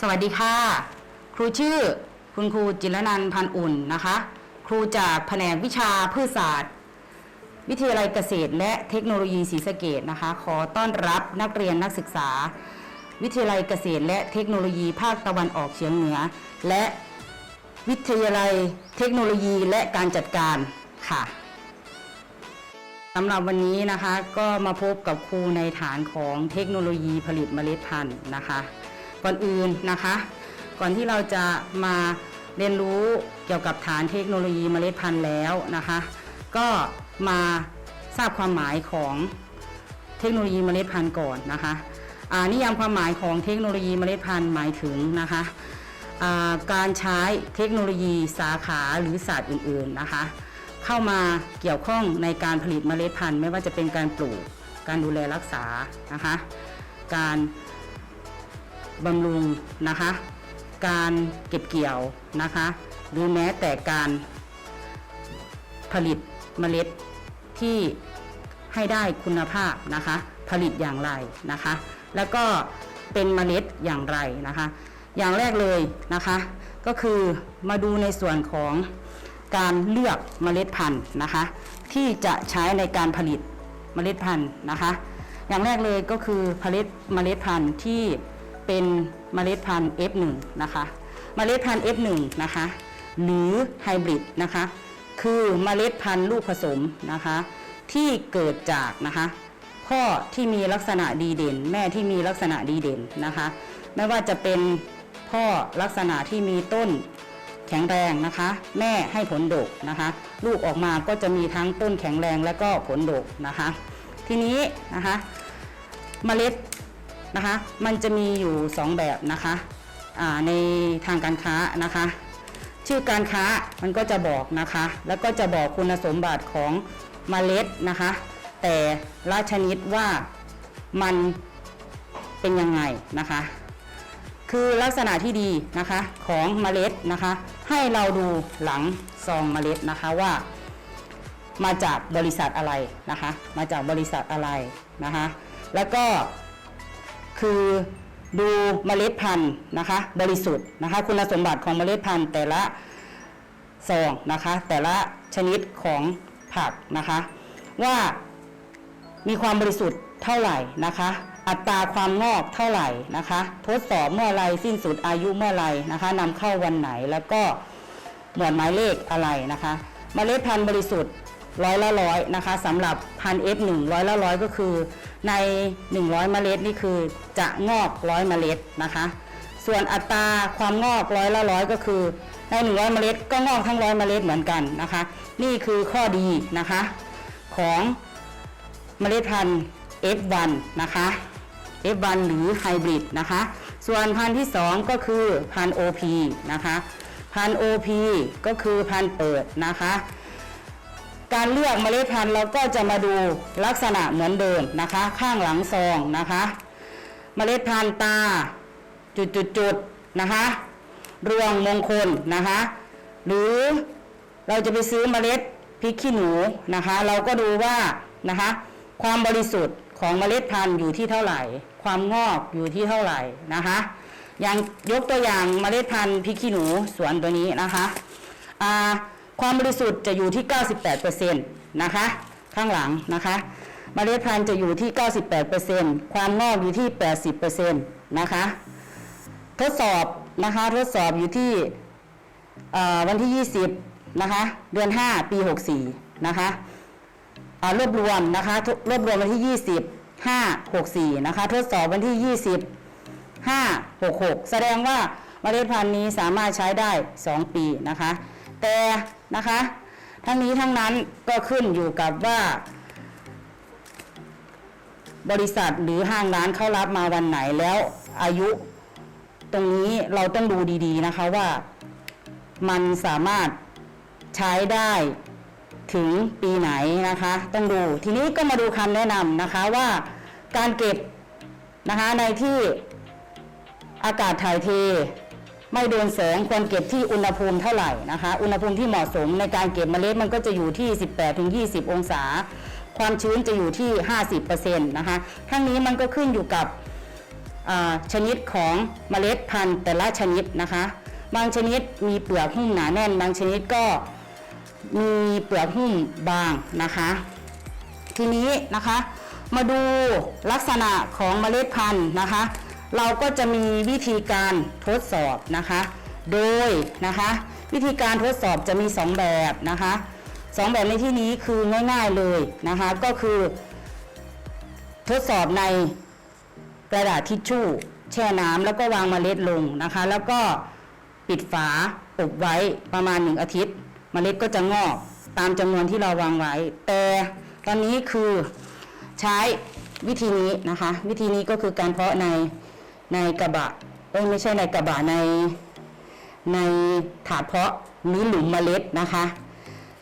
สวัสดีค่ะ ครูชื่อคุณครูจิรนันพันอุ่นนะคะ ครูจากแผนกวิชาพืชศาสตร์ วิทยาลัยเกษตร และเทคโนโลยีศรีสะเกดนะคะ ขอต้อนรับนักเรียนนักศึกษา วิทยาลัยเกษตร และเทคโนโลยีภาคตะวันออกเฉียงเหนือ และวิทยาลัยเทคโนโลยีและการจัดการค่ะสำหรับวันนี้นะคะก็มาพบกับครูในฐานของเทคโนโลยีผลิตเมล็ดพันธุ์นะคะ ก่อนอื่นนะคะ ก่อนที่เราจะมาเรียนรู้เกี่ยวกับฐานเทคโนโลยีเมล็ดพันธุ์แล้วนะคะ ก็มาทราบความหมายของเทคโนโลยีเมล็ดพันธุ์ก่อนนะคะอ่านิยามความหมายของเทคโนโลยีเมล็ดพันธุ์หมายถึงนะคะาการใช้เทคโนโลยีสาขาหรือศาสตร์อื่นๆนะคะ เข้ามาเกี่ยวข้องในการผลิตเมล็ดพันธุ์ ไม่ว่าจะเป็นการปลูก การดูแลรักษานะคะ การ บำรุงนะคะ การเก็บเกี่ยวนะคะ หรือแม้แต่การผลิตเมล็ดที่ให้ได้คุณภาพนะคะ ผลิตอย่างไรนะคะ แล้วก็เป็นเมล็ดอย่างไรนะคะ อย่างแรกเลยนะคะ ก็คือมาดูในส่วนของการเลือกเมล็ดพันธุ์นะคะ ที่จะใช้ในการผลิตเมล็ดพันธุ์นะคะ อย่างแรกเลยก็คือผลิตเมล็ดพันธุ์ที่ เป็นเมล็ดพันธุ์ F1 นะคะ เมล็ดพันธุ์ F1 นะคะ หรือไฮบริดนะคะ คือเมล็ดพันธุ์ลูกผสมนะคะ ที่เกิดจากนะคะพ่อที่มีลักษณะดีเด่น แม่ที่มีลักษณะดีเด่นนะคะ ไม่ว่าจะเป็นพ่อลักษณะที่มีต้นแข็งแรงนะคะ แม่ให้ผลดกนะคะ ลูกออกมาก็จะมีทั้งต้นแข็งแรงและก็ผลดกนะคะ ทีนี้นะคะ เมล็ด นะคะ มันจะมีอยู่ 2 แบบนะคะในทางการค้านะคะ ชื่อการค้ามันก็จะบอกนะคะ แล้วก็จะบอกคุณสมบัติของเมล็ดนะคะ แต่ละชนิดว่ามันเป็นยังไงนะคะ คือลักษณะที่ดีนะคะของเมล็ดนะคะ ให้เราดูหลังซองเมล็ดนะคะว่ามาจากบริษัทอะไรนะคะ มาจากบริษัทอะไรนะคะ แล้วก็ คือดูเมล็ดพันธุ์นะคะบริสุทธิ์นะคะคุณสมบัติของเมล็ดพันธุ์แต่ละซองนะคะแต่ละชนิดของผักนะคะว่ามีความบริสุทธิ์เท่าไหร่นะคะอัตราความงอกเท่าไหร่นะคะทดสอบเมื่อไรสิ้นสุดอายุเมื่อไรนะคะนำเข้าวันไหนแล้วก็หมวดหมายเลขอะไรนะคะเมล็ดพันธุ์บริสุทธิ์ ร้อยละร้อยนะคะสำหรับพัน F1 ร้อยละร้อยก็คือ ใน 100 เมล็ดนี่คือจะงอกร้อยเมล็ดนะคะ ส่วนอัตราความงอกร้อยละร้อยก็คือ ใน 100 เมล็ดก็งอกทั้งร้อยเมล็ดเหมือนกันนะคะ นี่คือข้อดีนะคะของเมล็ดพันธุ์ F1 นะคะ F1 หรือไฮบริดนะคะ ส่วนพันธุ์ที่ 2 ก็คือพันธุ์ OP นะคะ พันธุ์ OP ก็คือพันธุ์เปิดนะคะ การเลือกเมล็ดพันธุ์เราก็จะมาดูลักษณะเหมือนเดิมนะคะ ข้างหลังซองนะคะ เมล็ดพันธุ์ตาจุดๆๆนะคะรวงมงคลนะคะ หรือเราจะไปซื้อเมล็ดพริกขี้หนูนะคะ เราก็ดูว่านะคะความบริสุทธิ์ของเมล็ดพันธุ์อยู่ที่เท่าไหร่ ความงอกอยู่ที่เท่าไหร่นะคะอย่างยกตัวอย่างเมล็ดพันธุ์พริกขี้หนูสวนตัวนี้นะคะอ่า ความบริสุทธิ์จะอยู่ที่ 98%นะคะ ข้างหลังนะคะเมล็ดพันธุ์จะอยู่ที่ 98%ความงอกอยู่ที่ 80%นะคะ ทดสอบนะคะ ทดสอบอยู่ที่วันที่ 20 นะคะ เดือน 5 ปี 64 นะคะรวบรวมนะคะรวบรวมวันที่ 20 5 64 นะคะ ทดสอบวันที่ 20 5 66 แสดงว่าเมล็ดพันธุ์นี้สามารถใช้ได้ 2 ปีนะคะ แต่ นะคะ ทั้งนี้ทั้งนั้นก็ขึ้นอยู่กับว่า บริษัทหรือห้างร้านเขารับมาวันไหนแล้วอายุ ตรงนี้เราต้องดูดีๆนะคะว่า มันสามารถใช้ได้ถึงปีไหนนะคะ ต้องดูทีนี้ก็มาดูคำแนะนำนะคะว่าการเก็บนะคะในที่อากาศถ่ายเท ไม่โดนแสงควรเก็บที่อุณหภูมิเท่าไหร่นะคะ อุณหภูมิที่เหมาะสมในการเก็บเมล็ดมันก็จะอยู่ที่ 18-20 องศา ความชื้นจะอยู่ที่ 50%นะคะทั้งนี้มันก็ขึ้นอยู่กับชนิดของเมล็ดพันธุ์แต่ละชนิดนะคะ บางชนิดมีเปลือกหุ้มหนาแน่น บางชนิดก็มีเปลือกหุ้มบางนะคะ ทีนี้นะคะมาดูลักษณะของเมล็ดพันธุ์นะคะ เราก็จะมีวิธีการทดสอบนะคะ โดยนะคะ วิธีการทดสอบจะมี 2 แบบนะคะสองแบบในที่นี้คือง่ายๆเลยนะคะ ก็คือ ทดสอบในกระดาษทิชชู่ แช่น้ำแล้วก็วางเมล็ดลงนะคะ แล้วก็ปิดฝาอบไว้ประมาณ1อาทิตย์เมล็ดก็จะงอกตามจำนวนที่เราวางไว้ แต่ตอนนี้คือใช้วิธีนี้นะคะ วิธีนี้ก็คือการเพาะใน ในกระบะเอ้ยไม่ใช่ในกระบะในในถาดเพาะหรือหลุมเมล็ดนะคะ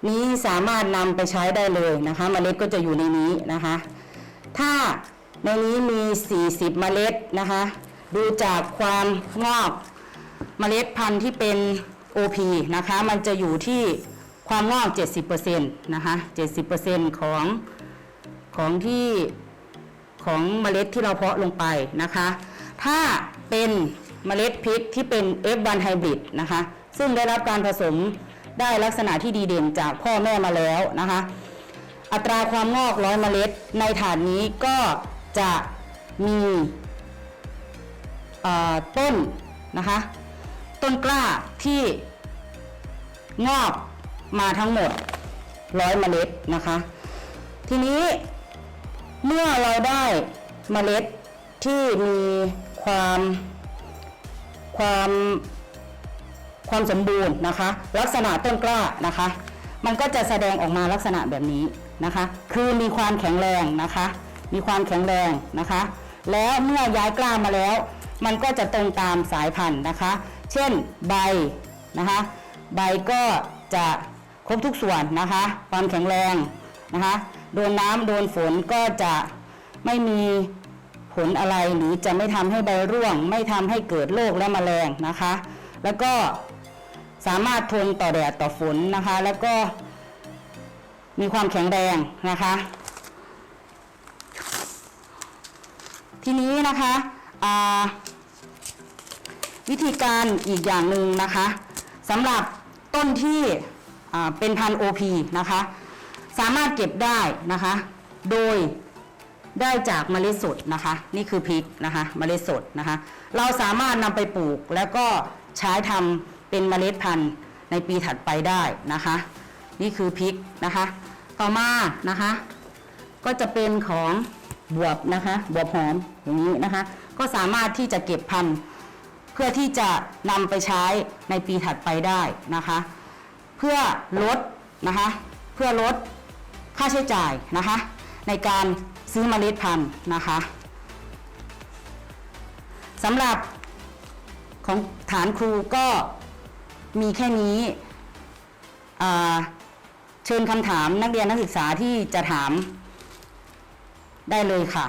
นี้สามารถนำไปใช้ได้เลยนะคะเมล็ดก็จะอยู่ในนี้นะคะ ถ้าในนี้มี 40 เมล็ดนะคะ ดูจากความงอกเมล็ดพันธุ์ที่เป็น OP นะคะ มันจะอยู่ที่ความงอก 70%นะคะ 70%ของของที่ของเมล็ดที่เราเพาะลงไปนะคะ ถ้าเป็นเมล็ดพริกที่เป็น F1 Hybrid นะคะ ซึ่งได้รับการผสมได้ลักษณะที่ดีเด่นจากพ่อแม่มาแล้วนะคะ อัตราความงอกร้อยเมล็ดในฐานนี้ก็จะมีต้นนะคะ ต้นกล้าที่งอกมาทั้งหมดร้อยเมล็ดนะคะ ทีนี้เมื่อเราได้เมล็ด ที่มีความความความสมบูรณ์นะคะ ลักษณะต้นกล้านะคะ มันก็จะแสดงออกมาลักษณะแบบนี้นะคะ คือมีความแข็งแรงนะคะ มีความแข็งแรงนะคะ แล้วเมื่อย้ายกล้ามาแล้ว มันก็จะตรงตามสายพันธุ์นะคะ เช่นใบนะคะ ใบก็จะครบทุกส่วนนะคะ ความแข็งแรงนะคะ โดนน้ำโดนฝนก็จะไม่มี ผลอะไรหรือจะไม่ทำให้ใบร่วง ไม่ทำให้เกิดโรคและแมลงนะคะ แล้วก็สามารถทนต่อแดดต่อฝนนะคะ แล้วก็มีความแข็งแรงนะคะ ทีนี้นะคะวิธีการอีกอย่างหนึ่งนะคะสำหรับต้นที่เป็นพันธุ์ OP นะคะ สามารถเก็บได้นะคะ โดย ได้จากเมล็ดสดนะคะ นี่คือพริกนะคะเมล็ดสดนะคะ เราสามารถนำไปปลูกแล้วก็ใช้ทำเป็นเมล็ดพันธุ์ในปีถัดไปได้นะคะ นี่คือพริกนะคะ ต่อมานะคะ ก็จะเป็นของบวบนะคะบวบหอมอย่างนี้นะคะ ก็สามารถที่จะเก็บพันธุ์เพื่อที่จะนำไปใช้ในปีถัดไปได้นะคะ เพื่อลดนะคะ เพื่อลดค่าใช้จ่ายนะคะ ในการ ซื้อเมล็ดพันธุ์นะคะสำหรับของฐานครูก็มีแค่นี้เชิญคำถามนักเรียนนักศึกษาที่จะถามได้เลยค่ะ